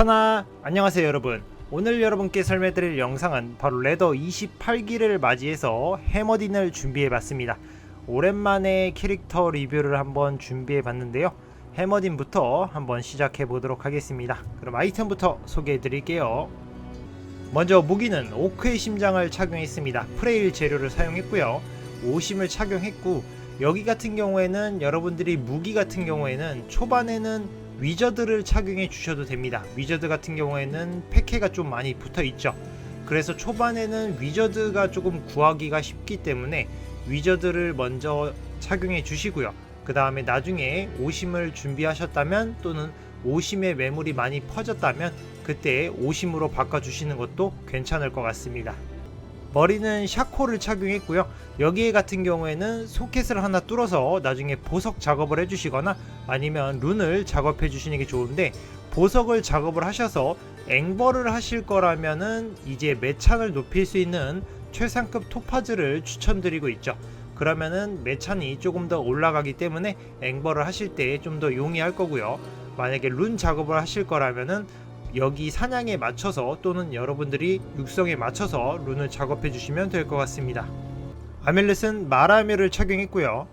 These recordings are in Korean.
편하 안녕하세요 여러분. 오늘 여러분께 설명드릴 영상은 바로 레더 28기를 맞이해서 해머딘을 준비해봤습니다. 오랜만에 캐릭터 리뷰를 한번 준비해봤는데요. 해머딘부터 한번 시작해보도록 하겠습니다. 그럼 아이템부터 소개해드릴게요. 먼저 무기는 오크의 심장을 착용했습니다. 프레일 재료를 사용했고요. 오심을 착용했고 여기 같은 경우에는 여러분들이 무기 같은 경우에는 초반에는 위저드를 착용해 주셔도 됩니다. 위저드 같은 경우에는 패케가 좀 많이 붙어 있죠. 그래서 초반에는 위저드가 조금 구하기가 쉽기 때문에 위저드를 먼저 착용해 주시고요. 그 다음에 나중에 오심을 준비하셨다면 또는 오심의 매물이 많이 퍼졌다면 그때 오심으로 바꿔주시는 것도 괜찮을 것 같습니다. 머리는 샤코를 착용했고요. 여기에 같은 경우에는 소켓을 하나 뚫어서 나중에 보석 작업을 해주시거나 아니면 룬을 작업해 주시는 게 좋은데 보석을 작업을 하셔서 앵벌을 하실 거라면은 이제 매찬을 높일 수 있는 최상급 토파즈를 추천드리고 있죠. 그러면은 매찬이 조금 더 올라가기 때문에 앵벌을 하실 때 좀 더 용이할 거고요. 만약에 룬 작업을 하실 거라면은 여기 사냥에 맞춰서 또는 여러분들이 육성에 맞춰서 룬을 작업해 주시면 될 것 같습니다. 아멜렛은 마라멜을 착용했고요.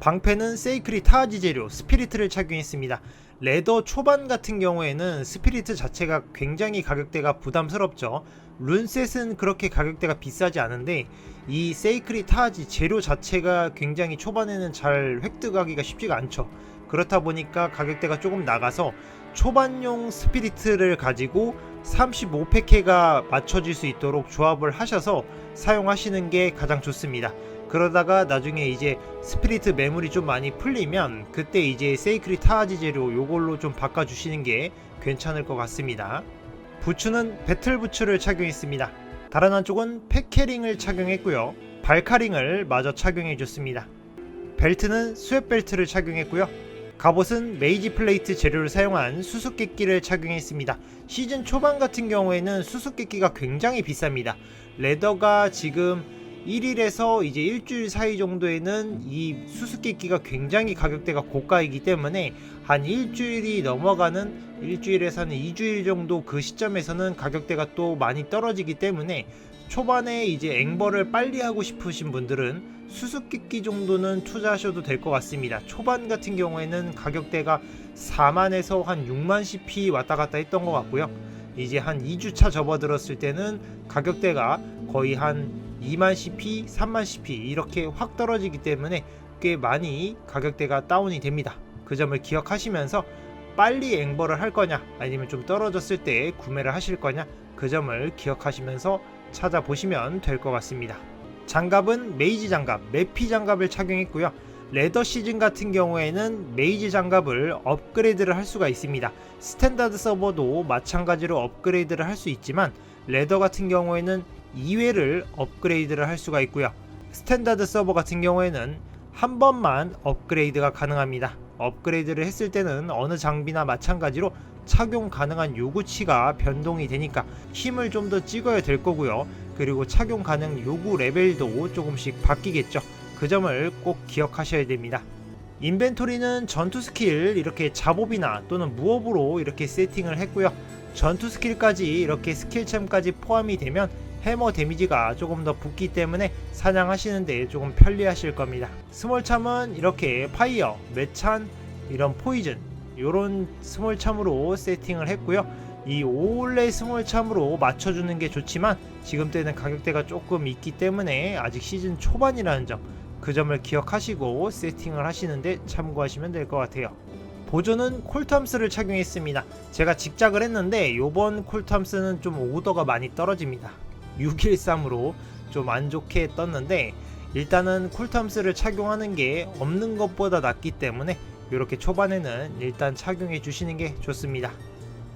방패는 세이크리 타아지 재료 스피리트를 착용했습니다. 레더 초반 같은 경우에는 스피리트 자체가 굉장히 가격대가 부담스럽죠. 룬셋은 그렇게 가격대가 비싸지 않은데 이 세이크리 타아지 재료 자체가 굉장히 초반에는 잘 획득하기가 쉽지가 않죠. 그렇다 보니까 가격대가 조금 나가서 초반용 스피리트를 가지고 35팩해가 맞춰질 수 있도록 조합을 하셔서 사용하시는 게 가장 좋습니다. 그러다가 나중에 이제 스피리트 매물이 좀 많이 풀리면 그때 이제 세이크리 타아지 재료 요걸로 좀 바꿔주시는 게 괜찮을 것 같습니다. 부츠는 배틀 부츠를 착용했습니다. 다른 한쪽은 팩캐링을 착용했고요. 발카링을 마저 착용해 줬습니다. 벨트는 스웨트 벨트를 착용했고요. 갑옷은 메이지 플레이트 재료를 사용한 수수께끼를 착용했습니다. 시즌 초반 같은 경우에는 수수께끼가 굉장히 비쌉니다. 레더가 지금 1일에서 이제 일주일 사이 정도에는 이 수수께끼가 굉장히 가격대가 고가이기 때문에 한 일주일이 넘어가는 일주일에서 한 2주일 정도 그 시점에서는 가격대가 또 많이 떨어지기 때문에 초반에 이제 앵벌을 빨리 하고 싶으신 분들은 수수께끼 정도는 투자하셔도 될 것 같습니다. 초반 같은 경우에는 가격대가 4만에서 한 6만 CP 왔다 갔다 했던 것 같고요. 이제 한 2주차 접어들었을 때는 가격대가 거의 한 2만 CP, 3만 CP 이렇게 확 떨어지기 때문에 꽤 많이 가격대가 다운이 됩니다. 그 점을 기억하시면서 빨리 앵벌을 할 거냐 아니면 좀 떨어졌을 때 구매를 하실 거냐 그 점을 기억하시면서 찾아보시면 될 것 같습니다. 장갑은 메이지 장갑, 메피 장갑을 착용했고요. 레더 시즌 같은 경우에는 메이지 장갑을 업그레이드를 할 수가 있습니다. 스탠다드 서버도 마찬가지로 업그레이드를 할 수 있지만 레더 같은 경우에는 2회를 업그레이드를 할 수가 있고요. 스탠다드 서버 같은 경우에는 한 번만 업그레이드가 가능합니다. 업그레이드를 했을 때는 어느 장비나 마찬가지로 착용 가능한 요구치가 변동이 되니까 힘을 좀 더 찍어야 될 거고요. 그리고 착용 가능 요구 레벨도 조금씩 바뀌겠죠. 그 점을 꼭 기억하셔야 됩니다. 인벤토리는 전투 스킬 이렇게 잡업이나 또는 무업으로 이렇게 세팅을 했고요. 전투 스킬까지 이렇게 스킬챔까지 포함이 되면 해머 데미지가 조금 더 붙기 때문에 사냥하시는데 조금 편리하실 겁니다. 스몰참은 이렇게 파이어, 매찬, 이런 포이즌 이런 스몰참으로 세팅을 했고요. 이 올레 스몰참으로 맞춰주는 게 좋지만 지금 때는 가격대가 조금 있기 때문에 아직 시즌 초반이라는 점 그 점을 기억하시고 세팅을 하시는데 참고하시면 될 것 같아요. 보조는 콜텀스를 착용했습니다. 제가 직작을 했는데 요번 콜텀스는 좀 오더가 많이 떨어집니다. 613으로 좀 안 좋게 떴는데 일단은 콜텀스를 착용하는 게 없는 것보다 낫기 때문에 이렇게 초반에는 일단 착용해 주시는 게 좋습니다.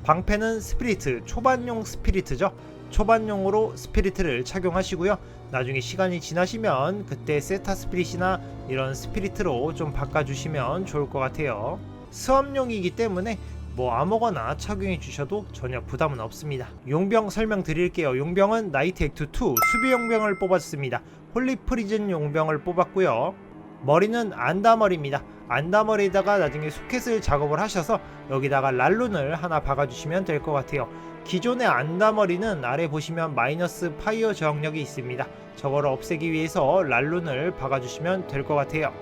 방패는 스피리트, 초반용 스피리트죠. 초반용으로 스피리트를 착용하시고요. 나중에 시간이 지나시면 그때 세타 스피릿이나 이런 스피리트로 좀 바꿔주시면 좋을 것 같아요. 수업용이기 때문에 뭐 아무거나 착용해 주셔도 전혀 부담은 없습니다. 용병 설명 드릴게요. 용병은 나이트 액트 2 수비 용병을 뽑았습니다. 홀리 프리즌 용병을 뽑았고요. 머리는 안다머리입니다. 안다머리에다가 나중에 소켓을 작업을 하셔서 여기다가 랄룬을 하나 박아주시면 될 것 같아요. 기존의 안다머리는 아래 보시면 마이너스 파이어 저항력이 있습니다. 저거를 없애기 위해서 랄룬을 박아주시면 될 것 같아요.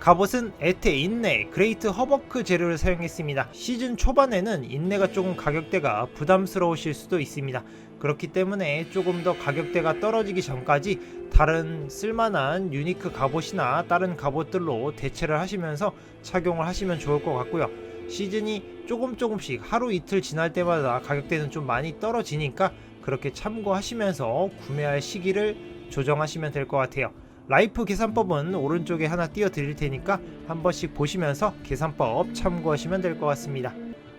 갑옷은 에테 인내 그레이트 허버크 재료를 사용했습니다. 시즌 초반에는 인내가 조금 가격대가 부담스러우실 수도 있습니다. 그렇기 때문에 조금 더 가격대가 떨어지기 전까지 다른 쓸만한 유니크 갑옷이나 다른 갑옷들로 대체를 하시면서 착용을 하시면 좋을 것 같고요. 시즌이 조금 조금씩 하루 이틀 지날 때마다 가격대는 좀 많이 떨어지니까 그렇게 참고하시면서 구매할 시기를 조정하시면 될 것 같아요. 라이프 계산법은 오른쪽에 하나 띄워 드릴 테니까 한 번씩 보시면서 계산법 참고하시면 될 것 같습니다.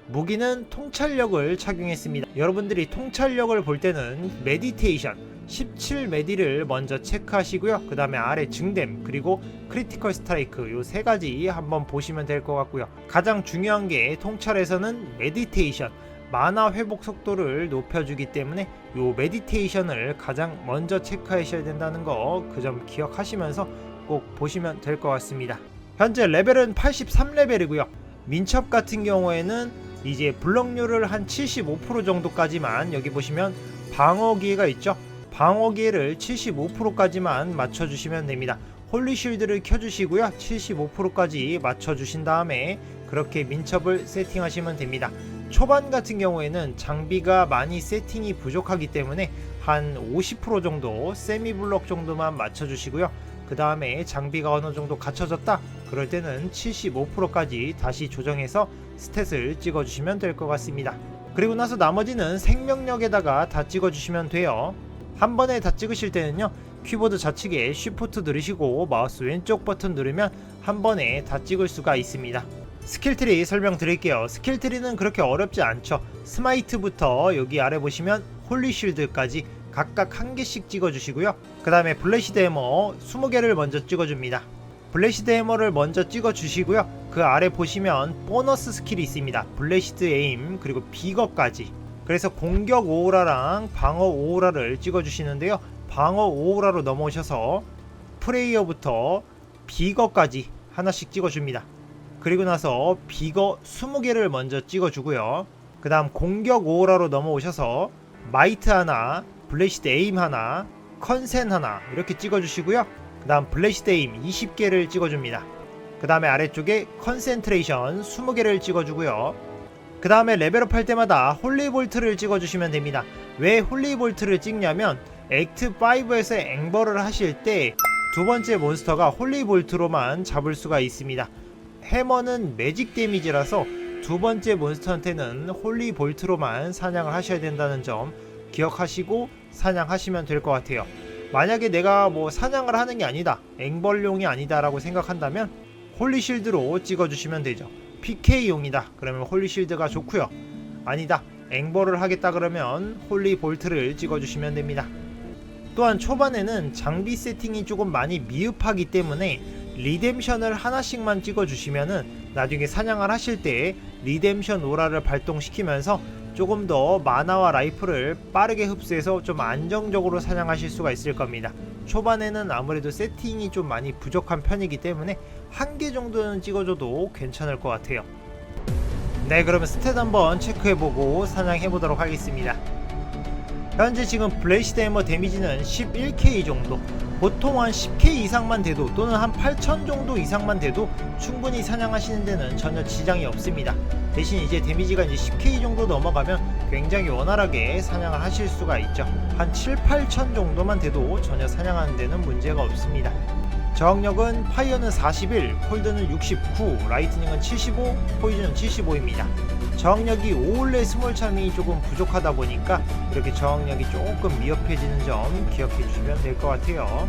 무기는 통찰력을 착용했습니다. 여러분들이 통찰력을 볼 때는 메디테이션 17 메디를 먼저 체크하시고요. 그 다음에 아래 증댐 그리고 크리티컬 스트라이크 요 세 가지 한번 보시면 될 것 같고요. 가장 중요한 게 통찰에서는 메디테이션 만화 회복 속도를 높여주기 때문에 요 메디테이션을 가장 먼저 체크하셔야 된다는 거 그 점 기억하시면서 꼭 보시면 될 것 같습니다. 현재 레벨은 83레벨이고요. 민첩 같은 경우에는 이제 블럭률을 한 75% 정도까지만 여기 보시면 방어 기회가 있죠. 방어 기회를 75%까지만 맞춰주시면 됩니다. 홀리 쉴드를 켜주시고요. 75%까지 맞춰주신 다음에 그렇게 민첩을 세팅하시면 됩니다. 초반 같은 경우에는 장비가 많이 세팅이 부족하기 때문에 한 50% 정도 세미 블럭 정도만 맞춰주시고요. 그 다음에 장비가 어느 정도 갖춰졌다 그럴 때는 75%까지 다시 조정해서 스탯을 찍어주시면 될 것 같습니다. 그리고 나서 나머지는 생명력에다가 다 찍어주시면 돼요. 한 번에 다 찍으실 때는요 키보드 좌측에 Shift 누르시고 마우스 왼쪽 버튼 누르면 한 번에 다 찍을 수가 있습니다. 스킬트리 설명드릴게요. 스킬트리는 그렇게 어렵지 않죠. 스마이트부터 여기 아래 보시면 홀리쉴드까지 각각 한 개씩 찍어주시고요. 그 다음에 블레시드 해머 20개를 먼저 찍어줍니다. 블레시드 해머를 먼저 찍어주시고요. 그 아래 보시면 보너스 스킬이 있습니다. 블레시드 에임 그리고 비거까지. 그래서 공격 오우라랑 방어 오우라를 찍어주시는데요. 방어 오우라로 넘어오셔서 프레이어부터 비거까지 하나씩 찍어줍니다. 그리고 나서 비거 20개를 먼저 찍어주고요. 그 다음 공격 오우라로 넘어오셔서 마이트 하나, 블레시드 에임 하나, 컨센 하나 이렇게 찍어주시고요. 그 다음 블레시드 에임 20개를 찍어줍니다. 그 다음에 아래쪽에 컨센트레이션 20개를 찍어주고요. 그 다음에 레벨업 할 때마다 홀리볼트를 찍어주시면 됩니다. 왜 홀리볼트를 찍냐면 액트 5에서 앵벌을 하실 때 두 번째 몬스터가 홀리볼트로만 잡을 수가 있습니다. 해머는 매직 데미지라서 두 번째 몬스터한테는 홀리 볼트로만 사냥을 하셔야 된다는 점 기억하시고 사냥하시면 될 것 같아요. 만약에 내가 뭐 사냥을 하는 게 아니다, 앵벌용이 아니다라고 생각한다면 홀리 실드로 찍어주시면 되죠. PK용이다. 그러면 홀리 실드가 좋고요. 아니다, 앵벌을 하겠다 그러면 홀리 볼트를 찍어주시면 됩니다. 또한 초반에는 장비 세팅이 조금 많이 미흡하기 때문에 리뎀션을 하나씩만 찍어주시면은 나중에 사냥을 하실 때 리뎀션 오라를 발동시키면서 조금 더 마나와 라이프를 빠르게 흡수해서 좀 안정적으로 사냥하실 수가 있을 겁니다. 초반에는 아무래도 세팅이 좀 많이 부족한 편이기 때문에 한 개 정도는 찍어줘도 괜찮을 것 같아요. 네, 그러면 스탯 한번 체크해보고 사냥해보도록 하겠습니다. 현재 지금 블레이시드 해머 데미지는 11k 정도 보통 한 10k 이상만 돼도 또는 한8000 정도 이상만 돼도 충분히 사냥하시는 데는 전혀 지장이 없습니다. 대신 이제 데미지가 이제 10k 정도 넘어가면 굉장히 원활하게 사냥을 하실 수가 있죠. 한 7, 8000 정도만 돼도 전혀 사냥하는 데는 문제가 없습니다 저항력은 파이어는 41, 콜드는 69, 라이트닝은 75, 포이즌은 75입니다. 저항력이 오울레 스몰참이 조금 부족하다 보니까 이렇게 저항력이 조금 미흡해지는 점 기억해 주시면 될 것 같아요.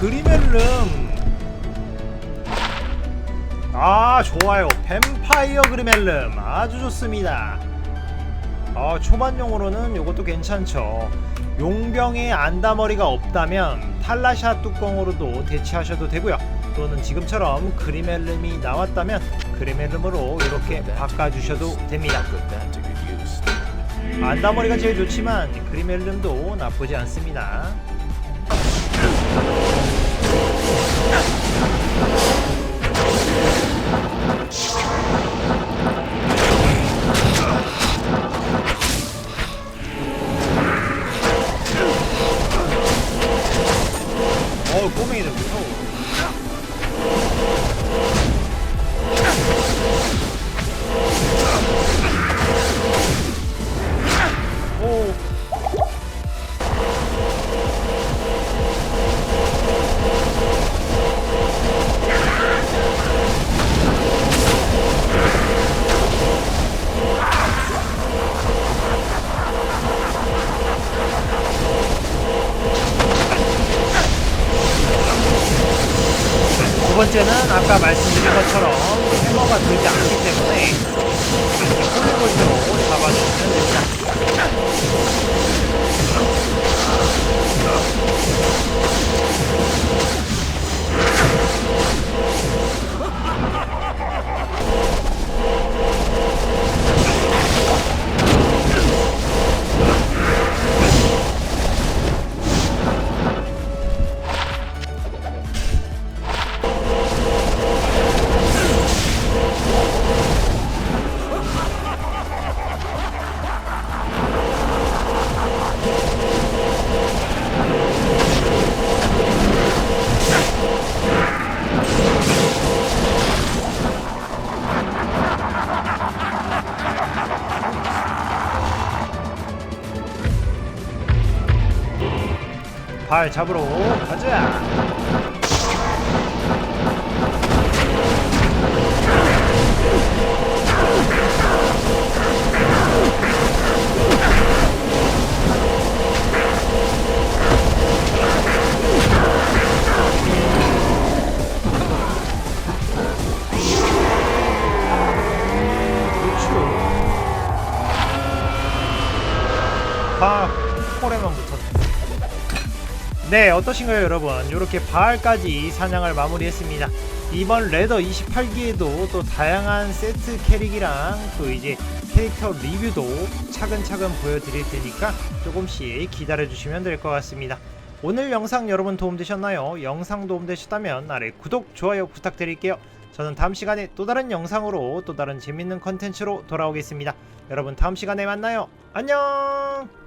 그리멜름. 아 좋아요. 뱀파이어 그리멜름. 아주 좋습니다. 아 초반용으로는 이것도 괜찮죠. 용병에 안다머리가 없다면 탈라샷 뚜껑으로도 대체하셔도 되고요. 또는 지금처럼 그리멜름이 나왔다면 그리멜름으로 이렇게 바꿔주셔도 됩니다. 안다머리가 제일 좋지만 그리멜름도 나쁘지 않습니다 어 꼬맹이들 아까 말씀드린 것처럼 해머가 들지 않기 때문에 홀리볼트로 잡아주시면 됩니다. 발 잡으러 가자. 네, 어떠신가요, 여러분? 이렇게 바알까지 사냥을 마무리했습니다. 이번 레더 28기에도 또 다양한 세트 캐릭이랑 또 이제 캐릭터 리뷰도 차근차근 보여드릴 테니까 조금씩 기다려주시면 될 것 같습니다. 오늘 영상 여러분 도움되셨나요? 영상 도움되셨다면 아래 구독, 좋아요 부탁드릴게요. 저는 다음 시간에 또 다른 영상으로 또 다른 재밌는 컨텐츠로 돌아오겠습니다. 여러분 다음 시간에 만나요. 안녕!